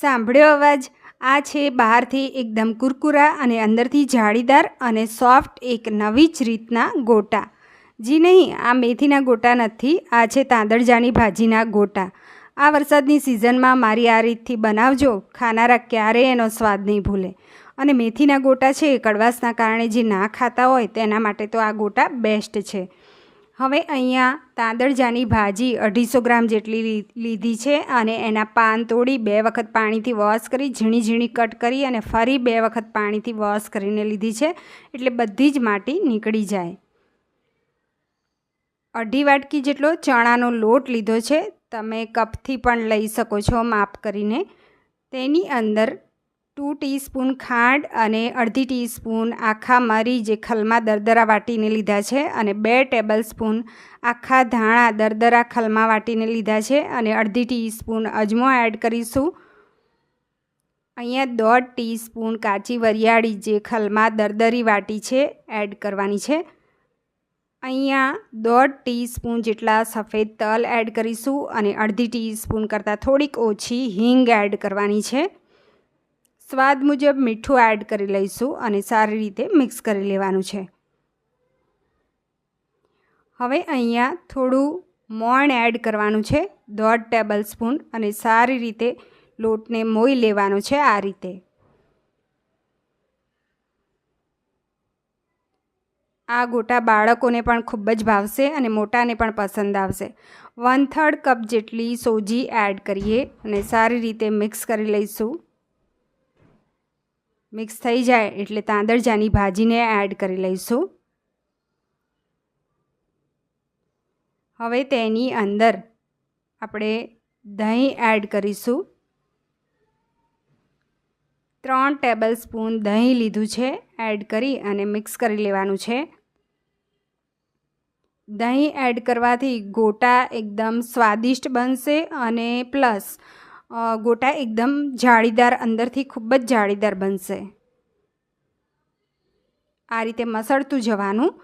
સાંભળ્યો અવાજ? આ છે બહારથી એકદમ કુરકુરા અને અંદરથી જાળીદાર અને સોફ્ટ એક નવી જ રીતના ગોટા. જી નહીં, આ મેથીના ગોટા નથી, આ છે તાંદળજાની ભાજીના ગોટા. આ વરસાદની સિઝનમાં મારી આ રીતથી બનાવજો, ખાનારા ક્યારેય એનો સ્વાદ નહીં ભૂલે. અને મેથીના ગોટા છે એ કડવાશના કારણે જે ના ખાતા હોય તેના માટે તો આ ગોટા બેસ્ટ છે. હવે અહીંયા તાંદળજાની ભાજી અઢીસો ગ્રામ જેટલી લીધી છે અને એના પાન તોડી બે વખત પાણીથી વોશ કરી ઝીણી ઝીણી કટ કરી અને ફરી બે વખત પાણીથી વોશ કરીને લીધી છે એટલે બધી જ માટી નીકળી જાય. અઢી વાટકી જેટલો ચણાનો લોટ લીધો છે, તમે કપથી પણ લઈ શકો છો માપ કરીને. તેની અંદર ટુ ટીસ્પૂન ખાંડ અને અડધી ટીસ્પૂન આખા મરી જે ખલમાં દરદરા વાટીને લીધા છે અને બે ટેબલ સ્પૂન આખા ધાણા દરદરા ખલમાં વાટીને લીધા છે અને અડધી ટીસ્પૂન અજમો એડ કરીશું. અહીંયા દોઢ ટીસ્પૂન કાચી વરિયાળી જે ખલમાં દરદરી વાટી છે એડ કરવાની છે. અહીંયા દોઢ ટીસ્પૂન જેટલા સફેદ તલ એડ કરીશું અને અડધી ટીસ્પૂન કરતાં થોડીક ઓછી હિંગ એડ કરવાની છે. સ્વાદ મુજબ મીઠું એડ કરી લઈશું અને સારી રીતે મિક્સ કરી લેવાનું છે. હવે અહીંયા થોડું મોણ એડ કરવાનું છે, દોઢ ટેબલ સ્પૂન અને સારી રીતે લોટને મોઈ લેવાનો છે આ રીતે. આ ગોટા બાળકોને પણ ખૂબ જ ભાવશે અને મોટાને પણ પસંદ આવશે. વન થર્ડ કપ જેટલી સોજી એડ કરીએ અને સારી રીતે મિક્સ કરી લઈશું. મિક્સ થઈ જાય એટલે તાંદળજાની ભાજીને એડ કરી લઈશું. હવે તેની અંદર આપણે દહીં એડ કરીશું. ત્રણ ટેબલ સ્પૂન દહીં લીધું છે એડ કરી અને મિક્સ કરી લેવાનું છે. દહીં એડ કરવાથી ગોટા એકદમ સ્વાદિષ્ટ બનશે અને પ્લસ ગોટા એકદમ જાળીદાર, અંદરથી ખૂબ જ જાળીદાર બનશે. આ રીતે મસળતું જવાનું,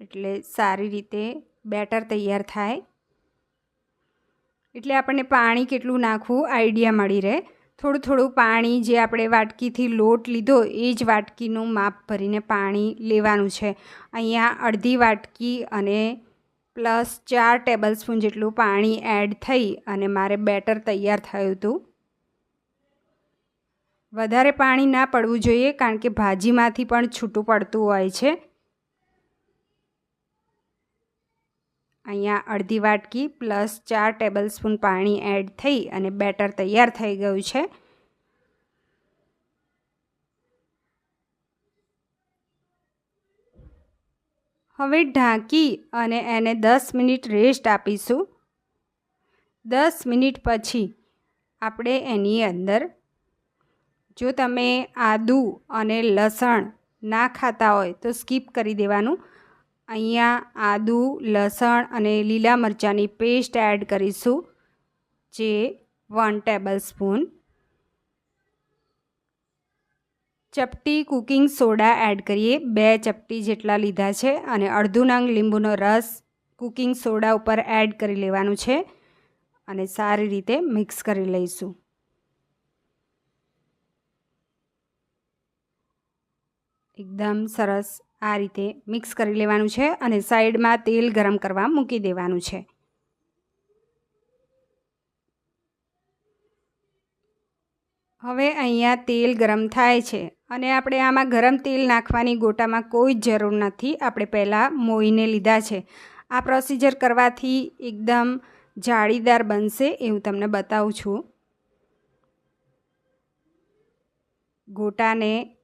એટલે સારી રીતે બેટર તૈયાર થાય. એટલે આપણને પાણી કેટલું નાખવું, આઈડિયા મળી રહે. થોડું થોડું પાણી જે આપણે વાટકીથી લોટ લીધો, એ જ વાટકીનું માપ ભરીને પાણી લેવાનું છે. અહીંયા અડધી વાટકી અને પ્લસ ચાર ટેબલ સ્પૂન જેટલું પાણી એડ થઈ અને મારે બેટર તૈયાર થયું હતું વધારે પાણી ના પડવું જોઈએ કારણ કે ભાજીમાંથી પણ છૂટું પડતું હોય છે. અહીંયા અડધી વાટકી પ્લસ ચાર ટેબલ સ્પૂન પાણી એડ થઈ અને બેટર તૈયાર થઈ ગયું છે. હવે ઢાંકી અને એને દસ મિનિટ રેસ્ટ આપીશું. દસ મિનિટ પછી આપણે એની અંદર જો તમે આદું અને લસણ ના ખાતા હોય તો સ્કીપ કરી દેવાનું. અહીંયા આદું, લસણ અને લીલા મરચાંની પેસ્ટ એડ કરીશું, જે વન ટેબલ સ્પૂન ચપટી કુકિંગ સોડા એડ કરીએ. બે ચપટી જેટલા લીધા છે અને અડધું નંગ લીંબુનો રસ કુકિંગ સોડા ઉપર એડ કરી લેવાનું છે અને સારી રીતે મિક્સ કરી લઈશું. એકદમ સરસ આ રીતે મિક્સ કરી લેવાનું છે અને સાઈડમાં તેલ ગરમ કરવા મૂકી દેવાનું છે. હવે અહીંયા તેલ ગરમ થાય છે. અને આપણે આમાં ગરમ તેલ નાખવાની ગોટામાં કોઈ જ જરૂર નથી. આપણે પહેલાં મોઈને લીધા છે. આ પ્રોસિજર કરવાથી એકદમ જાળીદાર બનશે એ હું તમને બતાવું છું. ગોટાને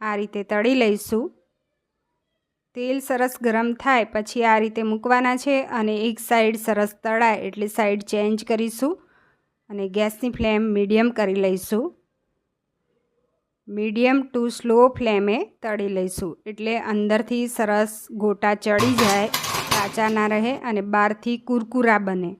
આ રીતે તળી લઈશું. તેલ સરસ ગરમ થાય પછી આ રીતે મૂકવાના છે અને એક સાઈડ સરસ તળાય એટલે સાઈડ ચેન્જ કરીશું અને ગેસની ફ્લેમ મીડિયમ કરી લઈશું. મીડિયમ ટુ સ્લો ફ્લેમે તળી લઈશું. એટલે અંદરથી સરસ ગોટા ચડી જાય, કાચા ના રહે અને બહારથી કુરકુરા બને.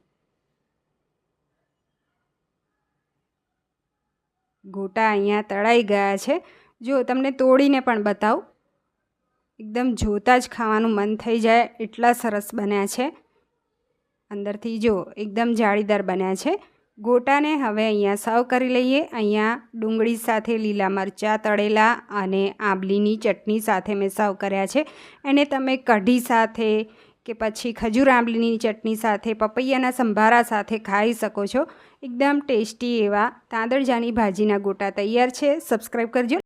ગોટા અહીંયા તળાઈ ગયા છે. જો, તમને તોડીને પણ બતાવું. એકદમ જોતાં જ ખાવાનું મન થઈ જાય, એટલા સરસ બન્યા છે. અંદરથી જો, એકદમ જાળીદાર બન્યા છે. ગોટાને હવે અહીંયા સર્વ કરી લઈએ. અહીંયા ડુંગળી સાથે લીલા મરચાં તળેલા અને આંબલીની ચટણી સાથે મેં સર્વ કર્યા છે. એને તમે કઢી સાથે કે પછી ખજૂર આંબલીની ચટણી સાથે, પપૈયાના સંભારા સાથે ખાઈ શકો છો. એકદમ ટેસ્ટી એવા તાંદળજાની ભાજીના ગોટા તૈયાર છે. સબસ્ક્રાઈબ કરજો.